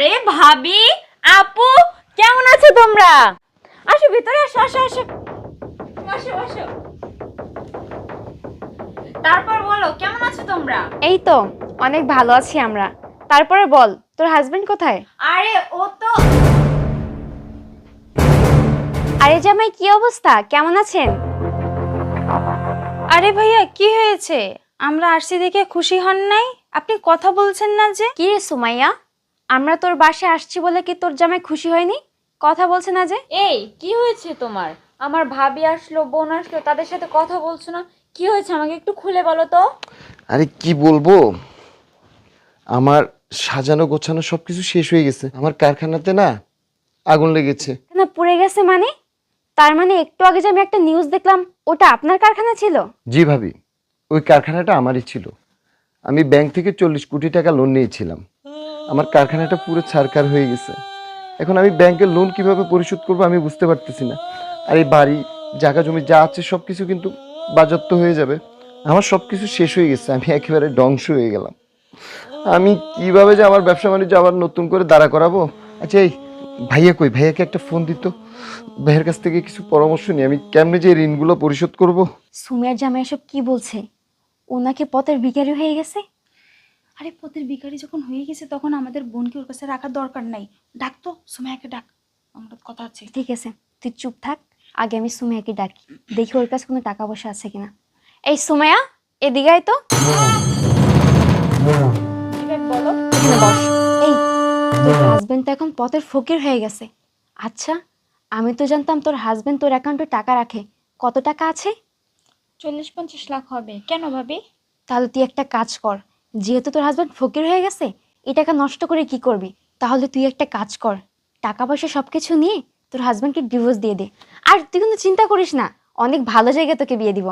আরে ভাবি আপু কেমন আছো তোমরা? আসো ভিতরে আসো আসো আসো। বসো বসো। তারপর বলো কেমন আছো তোমরা? এই তো অনেক ভালো আছি আমরা। তারপরে বল তোর হাজবেন্ড কোথায়? আরে ও তো আরে জামাই কি অবস্থা? কেমন আছেন? আরে ভাইয়া কি হয়েছে? আমরা আরসি দেখে খুশি হন নাই? আপনি কথা বলছেন না যে। কি রে সুমাইয়া? আমরা তোর বাসায় আসছি বলে কি তোর জামাই খুশি হয়নি? কথা বলছে না যে। এই কি হয়েছে তোমার? আমার ভাবি আসলো বোন আসলো তাদের সাথে কথা বলছো না? কি হয়েছে আমাকে একটু খুলে বলো তো। আরে কি বলব? আমার সাজানো গোছানো সবকিছু শেষ হয়ে গেছে। আমার কারখানাতে না আগুন লেগেছে। না পুড়ে গেছে মানে? তার মানে একটু আগে যে আমি একটা নিউজ দেখলাম ওটা আপনার কারখানা ছিল? জি ভাবি ওই কারখানাটা আমারই ছিল। আমি ব্যাংক থেকে চল্লিশ কোটি টাকা লোন নিয়েছিলাম। আমার কারখানাটা পুরো ছারকার হয়ে গেছে। এখন আমি ব্যাংকের লোন কীভাবে পরিশোধ করব আমি বুঝতে পারতেছি না। আর এই বাড়ি, জায়গা, জমি যা আছে সব কিছু কিন্তু বাজত্ব হয়ে যাবে। আমার সব কিছু শেষ হয়ে গেছে, আমি একেবারে ধ্বংস হয়ে গেলাম। আমি কীভাবে যে আমার ব্যবসা বাণিজ্য আবার নতুন করে দাঁড়া করাবো? আচ্ছা এই ভাইয়া কই? ভাইয়াকে একটা ফোন দিত। ভাইয়ের কাছ থেকে কিছু পরামর্শ নিই। আমি কেমনে যে ঋণগুলো পরিশোধ করব? সুমিয়ার জামাই এসব কি বলছে? ওনাকে পথের ভিখারি হয়ে গেছে? আরে পথের ভিখারি যখন হয়ে গেছে তখন আমাদের বোনকে ওর কাছে রাখার দরকার নাই। ডাক তো সুমাইয়াকে ডাক। আমার কথা আছে। ঠিক আছে তুই চুপ থাক। আগে আমি সুমাইয়াকে ডাকি। দেখি ওর কাছে কোনো টাকা পয়সা আছে কিনা। এই সুমাইয়া এদিকে তো। বলো বস। এই তোর হাজবেন্ড তো এখন পথের ফকির হয়ে গেছে। আচ্ছা আমি তো জানতাম তোর হাজবেন্ড তোর অ্যাকাউন্টে টাকা রাখে। কত টাকা আছে? চল্লিশ পঞ্চাশ লাখ হবে। কেন ভাবি? তাহলে তুই একটা কাজ কর। যেহেতু তোর হাজব্যান্ড ফকির হয়ে গেছে, এই টাকা নষ্ট করে কি করবি? তাহলে তুই একটা কাজ কর। টাকা পয়সা সব কিছু নিয়ে তোর হাজব্যান্ডকে ডিভোর্স দিয়ে দে। আর তুই কিন্তু চিন্তা করিস না, অনেক ভালো জায়গায় তোকে বিয়ে দিব।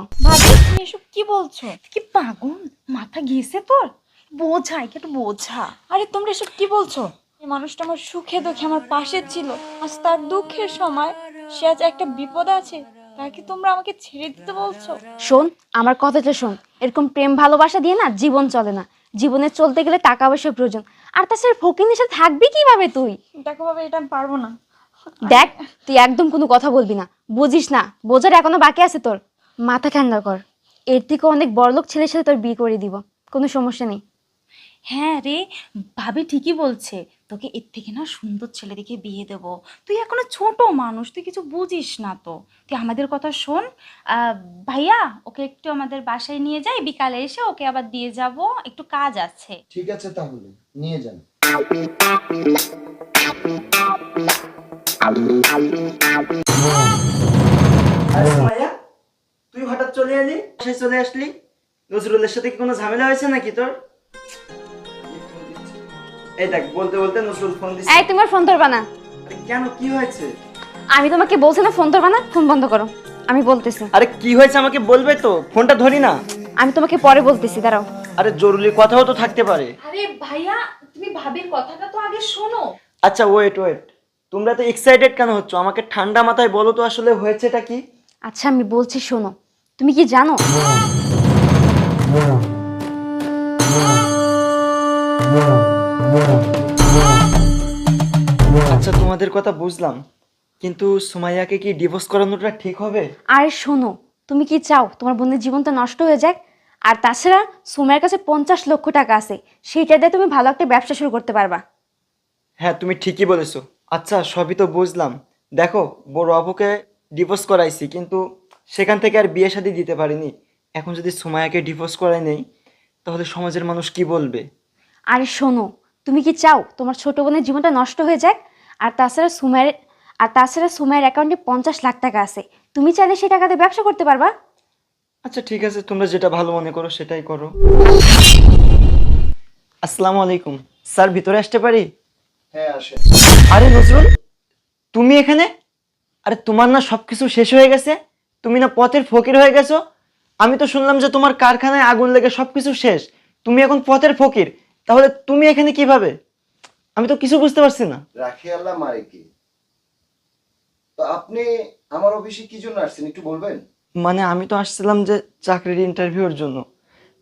তুমি এসব কি বলছো? কি পাগল? মাথা গিয়েছে তোর? বোঝা একে একটু বোঝা। আরে, তোমরা এসব কি বলছো? এই মানুষটা আমার সুখে দুঃখে আমার পাশে ছিল। আজ তার দুঃখের সময় সে আজ একটা বিপদ আছে। তাকে তোমরা আমাকে ছেড়ে দিতে বলছো? শোন আমার কথাটা শোন। এরকম প্রেম ভালোবাসা দিয়ে না জীবন চলে না। জীবনে চলতে গেলে টাকা পয়সার প্রয়োজন। আর তাছাড়া ফকিনের সাথে থাকবি কীভাবে তুই? দেখো ভাবে এটা আমি পারব না। দেখ তুই একদম কোনো কথা বলবি না। বুঝিস না বোঝার এখনও বাকি আছে তোর। মাথা ঠান্ডা কর। এর থেকে অনেক বড়লোক ছেলের সাথে তোর বিয়ে করে দিব। কোনো সমস্যা নেই। হ্যাঁ রে ভাবি ঠিকই বলছে। তোকে এর থেকে না সুন্দর ছেলে দেখে বিয়ে দেব। তুই এখনও ছোট মানুষ তুই কিছু বুঝিস না তো। তুই আমাদের কথা শোন। ভাইয়া ওকে একটু আমাদের বাসায় নিয়ে যাই বিকালে এসে ওকে আবার দিয়ে যাব। একটু কাজ আছে। ঠিক আছে তাহলে নিয়ে যান। তুই হঠাৎ চলে এলি? চলে আসলি? নজরুলের সাথে কি কোনো ঝামেলা হয়েছে নাকি তোর? এই দেখ বলতে বলতে ফোন এই তোমার ফোন ধরবা না। কেন কি হয়েছে? আমি তোমাকে বলছি না ফোন ধরবা না ফোন বন্ধ করো। আমি বলতেছি। আরে কি হয়েছে আমাকে বলবে তো? ফোনটা ধরি না। আমি তোমাকে পরে বলতেছি দাঁড়াও। আরে জরুরি কথাও তো থাকতে পারে। আরে ভাইয়া তুমি ভাবির কথাটা তো আগে শোনো। আচ্ছা ওয়েট ওয়েট তোমরা তো এক্সাইটেড কেন হচ্ছ? আমাকে ঠান্ডা মাথায় বলো তো আসলে হয়েছেটা কি? আচ্ছা আমি বলছি শোনো। তুমি কি জানো? আচ্ছা কথা বুঝলাম কিন্তু সুমাইয়াকে কি ডিভোর্স করানোটা ঠিক হবে? আরে শোনো তুমি কি চাও তোমার বোনের জীবনটা নষ্ট হয়ে যাক? আর তাছাড়া সোমের কাছে পঞ্চাশ লক্ষ টাকা আছে সেইটা দিয়ে তুমি ভালো একটা ব্যবসা শুরু করতে পারবা। হ্যাঁ তুমি ঠিকই বলেছ। আচ্ছা সবই তো বুঝলাম। দেখো বড় আপুকে ডিভোর্স করাইছি কিন্তু সেখান থেকে আর বিয়ে শাদী দিতে পারিনি। এখন যদি সুমায়াকে ডিভোর্স করাই নেই তাহলে সমাজের মানুষ কি বলবে? আরে শোনো তুমি কি চাও তোমার ছোট বোনের জীবনটা নষ্ট হয়ে যাক? আর তাছাড়া সুমাইয়ের আর তাছাড়া সুমাইয়ের অ্যাকাউন্টে পঞ্চাশ লাখ টাকা আছে। তুমি চাইলে সেই টাকাতে ব্যবসা করতে পারবা। আচ্ছা ঠিক আছে তোমরা যেটা ভালো মনে করো সেটাই করো। আসসালামু আলাইকুম। স্যার ভিতরে আসতে পারি? হ্যাঁ আসে আরে নজরুল তুমি এখানে? আরে তোমার না সব কিছু শেষ হয়ে গেছে। তুমি না পথের ফকির হয়ে গেছো। আমি তো শুনলাম যে তোমার কারখানায় আগুন লেগে সব কিছু শেষ। তুমি এখন পথের ফকির। তাহলে তুমি এখানে কীভাবে? আমি তো কিছু বুঝতে পারছি না। রাখে আল্লাহ মারে কি? তো আপনি আমার অফিসে কি জন্য আসছেন একটু বলবেন? মানে আমি তো আসছিলাম যে চাকরির ইন্টারভিউর জন্য।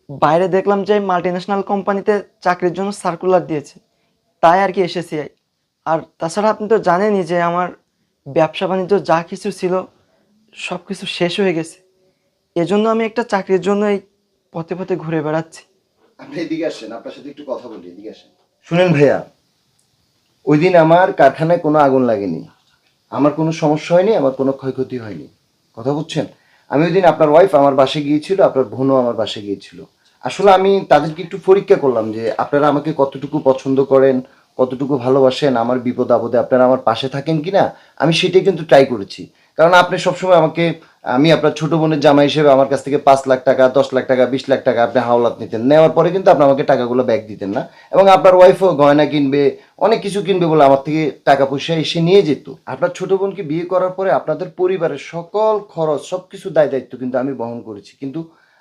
বাইরে দেখলাম যে মাল্টি ন্যাশনাল কোম্পানিতে চাকরির জন্য সার্কুলার দিয়েছে। তাই আর কি এসেছি আর তাছাড়া আপনি তো জানেনই যে আমার ব্যবসা বাণিজ্য যা কিছু ছিল সব কিছু শেষ হয়ে গেছে। এজন্য আমি একটা চাকরির জন্য এই পথে পথে ঘুরে বেড়াচ্ছি। আপনি এদিকে আসেন আপনার সাথে একটু কথা বলি এদিকে আসেন। শুনেন ভাইয়া ওই দিন আমার কারখানায় কোনো আগুন লাগেনি। আমার কোনো সমস্যা হয়নি, আমার কোনো ক্ষয়ক্ষতি হয়নি। কথা বুঝছেন? আমি ওই দিন আপনার ওয়াইফ আমার বাসে গিয়েছিল, আপনার বোনও আমার বাসে গিয়েছিল। আসলে আমি তাদেরকে একটু পরীক্ষা করলাম যে আপনারা আমাকে কতটুকু পছন্দ করেন, কতটুকু ভালোবাসেন, আমার বিপদ আপদে আপনারা আমার পাশে থাকেন কি না আমি সেটাই কিন্তু ট্রাই করেছি। কারণ আপনি সবসময় আমাকে, আমি আপনার ছোট বোনের জামা হিসেবে আমার কাছ থেকে পাঁচ লাখ টাকা, দশ লাখ টাকা, বিশ লাখ টাকা আপনি হাওলাত নিতেন। নেওয়ার পরে কিন্তু আপনি আমাকে টাকাগুলো ব্যাক দিতেন না। এবং আপনার ওয়াইফও গয়না কিনবে, অনেক কিছু কিনবে বলে আমার থেকে টাকা পয়সা এসে নিয়ে যেত। আপনার ছোট বোনকে বিয়ে করার পরে আপনাদের পরিবারের সকল খরচ সব কিছু দায় দায়িত্ব কিন্তু আমি বহন করেছি। কিন্তু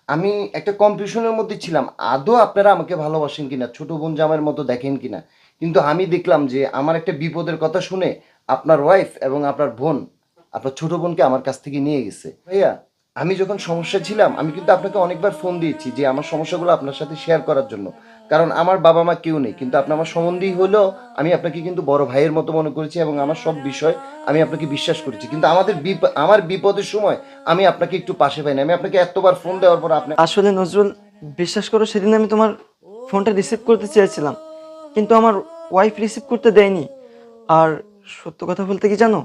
আমি একটা কম্পিটিশনের মধ্যে ছিলাম, আদৌ আপনারা আমাকে ভালোবাসেন কিনা, ছোট বোন জামাইয়ের মতো দেখেন কিনা? কিন্তু আমি দেখলাম যে আমার একটা বিপদের কথা শুনে আপনার ওয়াইফ এবং আপনার বোন আপনার ছোট বোনকে আমার কাছ থেকে নিয়ে গেছে। ভাইয়া, আমি যখন সমস্যা ছিলাম, আমি কিন্তু আপনাকে অনেকবার ফোন দিয়েছি যে আমার সমস্যাগুলো আপনার সাথে শেয়ার করার জন্য। কারণ আমার বাবা মা কেউ নেই, কিন্তু আপনি আমার সম্বন্ধেই হলেও আমি আপনাকে কিন্তু বড় ভাইয়ের মতো মনে করেছি এবং আমার সব বিষয় আমি আপনাকে বিশ্বাস করেছি। কিন্তু আমাদের আমার বিপদের সময় আমি আপনাকে একটু পাশে পাইনি আমি আপনাকে এতবার ফোন দেওয়ার পর আপনি আসলে নজরুল, বিশ্বাস করো, সেদিন আমি তোমার ফোনটা রিসিভ করতে চেয়েছিলাম। কিন্তু আমার ওয়াইফ রিসিভ করতে দেয়নি। আর সত্য কথা বলতে কি জানো?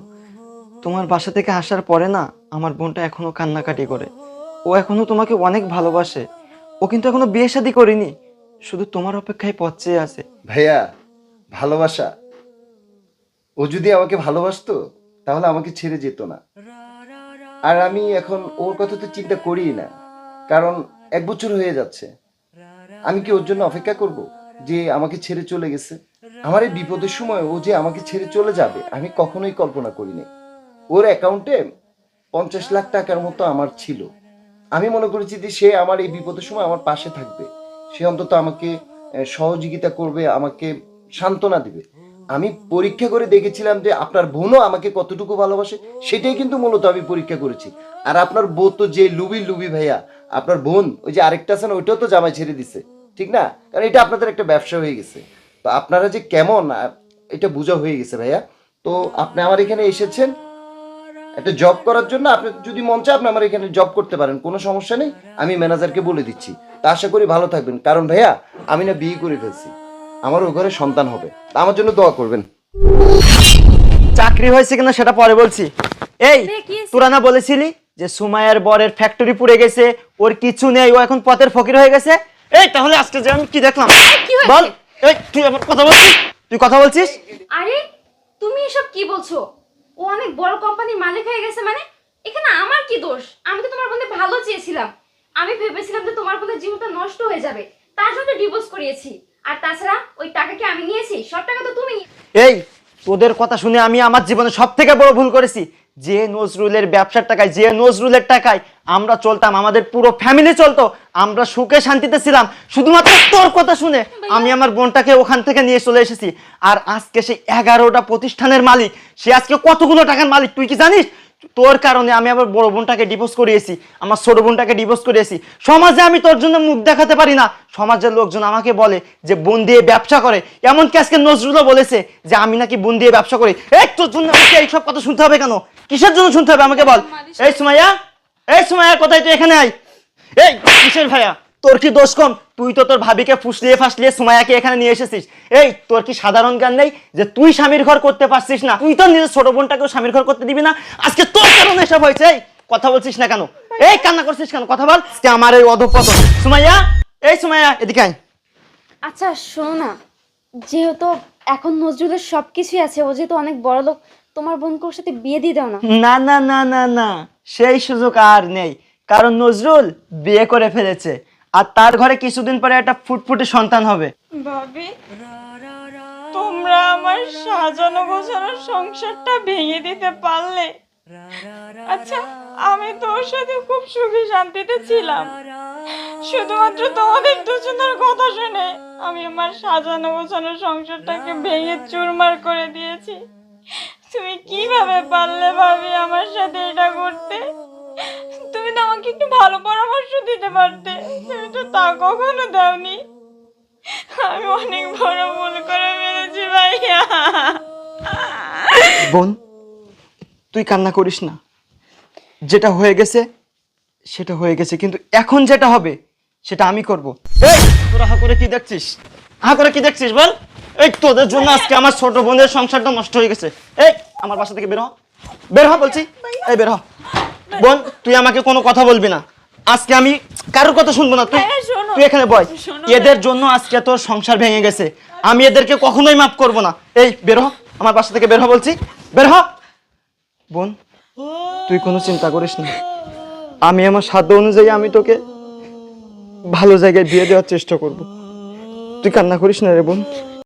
তোমার বাসা থেকে আসার পরে না, আমার বোনটা এখনও কান্নাকাটি করে। ও এখনও তোমাকে অনেক ভালোবাসে। ও কিন্তু এখনও বিয়ে শাদী করেনি। শুধু তোমার অপেক্ষায় পথ চেয়ে আছে। ভাইয়া, ভালোবাসা। ও যদি আমাকে ভালোবাসতো, তাহলে আমাকে ছেড়ে যেত না। আর আমি এখন ওর কথা তো চিন্তা করি না। কারণ এক বছর হয়ে যাচ্ছে। আমি কি ওর জন্য অপেক্ষা করব যে আমাকে ছেড়ে চলে গেছে? আমার এই বিপদের সময় ও যে আমাকে ছেড়ে চলে যাবে, আমি কখনোই কল্পনা করিনি। ওর অ্যাকাউন্টে পঞ্চাশ লাখ টাকার মতো আমার ছিল। আমি মনে করেছি যে সে আমার এই বিপদের সময় আমার পাশে থাকবে। সে অন্তত আমাকে সহযোগিতা করবে, আমাকে সান্ত্বনা দিবে। আমি পরীক্ষা করে দেখেছিলাম যে আপনার বোনও আমাকে কতটুকু ভালোবাসে, সেটাই কিন্তু মূলত আমি পরীক্ষা করেছি। আর আপনার বউ তো যে লুবি লুবি ভাইয়া, আপনার বোন, ওই যে আরেকটা আছে না, ওইটাও তো জামাই ছেড়ে দিছে, ঠিক না? কারণ এটা আপনাদের একটা ব্যবসা হয়ে গেছে। তো আপনারা যে কেমন এটা বোঝা হয়ে গেছে ভাইয়া। তো আপনি আমার এখানে এসেছেন একটা জব করার জন্য আপনি যদি মন চায় আপনি আমার এখানে জব করতে পারেন কোনো সমস্যা নেই আমি ম্যানেজারকে বলে দিচ্ছি। তা আশা করি ভালো থাকবেন। কারণ ভাইয়া আমি না বিয়ে করে ফেলছি। আমার ওই ঘরে সন্তান হবে। তা আমার জন্য দোয়া করবেন। চাকরি হয়েছে কিনা সেটা পরে বলছি। এই তোরা না বলেছিলি যে সুমাইয়ার বরের ফ্যাক্টরি পুড়ে গেছে ওর কিছু নেই ও এখন পথের ফকির হয়ে গেছে? এই তাহলে আজকে যে আমি কি দেখলাম? বল। এই তুই আবার কথা বলছিস? তুই কথা বলছিস? আরে তুমি এসব কি বলছো? ও অনেক বড় কোম্পানির মালিক হয়ে গেছে মানে এখানে আমার কি দোষ? আমি তো তোমার বন্ধু ভালো চেয়েছিলাম। আমি ভেবেছিলাম যে তোমার বোনের জীবনটা নষ্ট হয়ে যাবে। তার জন্য ডিভোর্স করিয়েছি। আর তাছাড়া ওই টাকা কি আমি নিয়েছি। সব টাকা তো তুমি এই, তোদের কথা শুনে আমি আমার জীবনে সব থেকে বড় ভুল করেছি। যে নজরুলের ব্যবসার টাকায় যে নজরুলের টাকায় আমরা চলতাম আমাদের পুরো ফ্যামিলি চলতো আমরা সুখে শান্তিতে ছিলাম। শুধুমাত্র তোর কথা শুনে আমি আমার বোনটাকে ওখান থেকে নিয়ে চলে এসেছি। আর আজকে সেই এগারোটা প্রতিষ্ঠানের মালিক সে আজকে কতগুলো টাকার মালিক তুই কি জানিস? তোর কারণে আমি আমার বড় বোনটাকে ডিভোর্স করিয়েছি, আমার ছোট বোনটাকে ডিভোর্স করিয়েছি। সমাজে আমি তোর জন্য মুখ দেখাতে পারি না। সমাজের লোকজন আমাকে বলে যে, বোন দিয়ে ব্যবসা করে। এমনকি আজকে নজরুলও বলেছে যে, আমি নাকি বোন দিয়ে ব্যবসা করি। এই, তোর জন্য আমাকে এইসব কথা শুনতে হবে কেন? কিসের জন্য শুনতে হবে আমাকে বল? এই, সুমাইয়া। এই, সুমাইয়া, কোথায় তুই এখানে আয়? এই, কিসের ভাইয়া? তোর কি দোষ কম? তুই তো তোর ভাবিকে ফুসলিয়ে ফাসলিয়ে সুমাইয়াকে এখানে নিয়ে এসেছিস। এই তোর কি সাধারণ জ্ঞান নেই যে তুই স্বামীর ঘর করতে পারছিস না? তুই তো নিজের ছোট বোনটাকেও স্বামীর ঘর করতে দিবি না। আজকে তোর কারণে এসব হয়েছে? এই কথা বলছিস না কেন? এই কান্না করছিস কেন? কথা বল। আজকে আমার এই অধপতন। সুমাইয়া এই সুমাইয়া এদিকে আয়। আচ্ছা শোনো না। যেহেতু এখন নজরুলের সবকিছুই আছে ও যেহেতু অনেক বড় লোক তোমার বোনকে ওর সাথে বিয়ে দিয়ে দাও না। না না না না না। সেই সুযোগ আর নেই। কারণ নজরুল বিয়ে করে ফেলেছে। আর তার ঘরে কিছুদিন পরে একটা ফুটফুটে সন্তান হবে। ভাবি, তোমরা আমার সাজানো গোছানো সংসারটা ভেঙে দিতে পারলে। আচ্ছা আমি তোর সাথে খুব সুখী শান্তিতে ছিলাম। শুধুমাত্র তোমাদের দুজনের কথা শুনে আমি আমার সাজানো গোছানো সংসারটাকে ভেঙে চুরমার করে দিয়েছি। তুমি কীভাবে পারলে ভাবি আমার সাথে এটা করতে? তো আমাকে একটু ভালো পরামর্শ দিতে পারতে। তুমি তো তা কখনো দাওনি। আমি অনেক বড় ভুল করে ফেলেছি ভাইয়া। বোন, তুই কান্না করিস না। যেটা হয়ে গেছে, সেটা হয়ে গেছে। কিন্তু এখন যেটা হবে, সেটা আমি করব। এই, তোরা হা করে কি দেখছিস? হা করে কি দেখছিস বল? এই, তোদের জন্য আজকে আমার ছোট বোনের সংসারটা নষ্ট হয়ে গেছে। এই, আমার বাসা থেকে বের হ। বের হ বলছি। এই, বের হ। বোন তুই আমাকে কোনো কথা বলবি না। আজকে আমি কারোর কথা শুনব না। তুই হ্যাঁ, তুই এখানে বয়। এদের জন্য আজকে তোর সংসার ভেঙে গেছে। আমি এদেরকে কখনোই মাফ করব না। এই বের হ। আমার বাসা থেকে বের হ বলছি। বের হ। বোন তুই কোনো চিন্তা করিস না। আমি আমার সাধ্য অনুযায়ী আমি তোকে ভালো জায়গায় বিয়ে দেওয়ার চেষ্টা করব। তুই কান্না করিস না রে বোন।